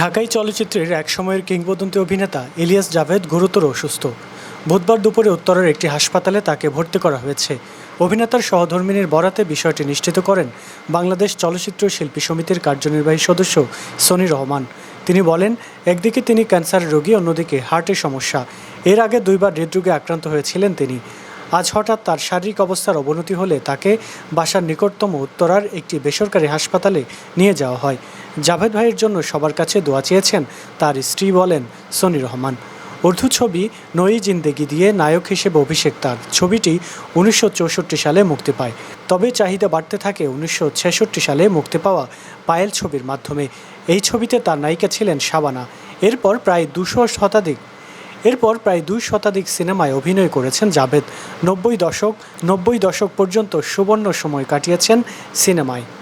ঢাকাই চলচ্চিত্রের এক সময়ের কিংবদন্তি অভিনেতা ইলিয়াস জাভেদ গুরুতর অসুস্থ। বুধবার দুপুরে উত্তরের একটি হাসপাতালে তাকে ভর্তি করা হয়েছে। অভিনেতার সহধর্মিনীর বরাতে বিষয়টি নিশ্চিত করেন বাংলাদেশ চলচ্চিত্র শিল্পী সমিতির কার্যনির্বাহী সদস্য সনি রহমান। তিনি বলেন, একদিকে তিনি ক্যান্সার রোগী, অন্যদিকে হার্টের সমস্যা। এর আগে দুইবার হৃদরোগে আক্রান্ত হয়েছিলেন তিনি। আজ হঠাৎ তার শারীরিক অবস্থার অবনতি হলে তাকে বাসার নিকটতম উত্তরার একটি বেসরকারি হাসপাতালে নিয়ে যাওয়া হয়। জাভেদ ভাইয়ের জন্য সবার কাছে দোয়া চেয়েছেন তার স্ত্রী বলেন, সনি রহমান। উর্দু ছবি নই জিন্দেগি দিয়ে নায়ক হিসেবে অভিষেক তার। ছবিটি উনিশশো চৌষট্টি সালে মুক্তি পায়। তবে চাহিদা বাড়তে থাকে উনিশশো ছেষট্টি সালে মুক্তি পাওয়া পায়েল ছবির মাধ্যমে। এই ছবিতে তার নায়িকা ছিলেন শাবানা। এরপর প্রায় দুশো শতাধিক এরপর প্রায় দুই শতাধিক সিনেমায় অভিনয় করেছেন জাভেদ। নব্বই দশক নব্বই দশক পর্যন্ত সুবর্ণ সময় কাটিয়েছেন সিনেমায়।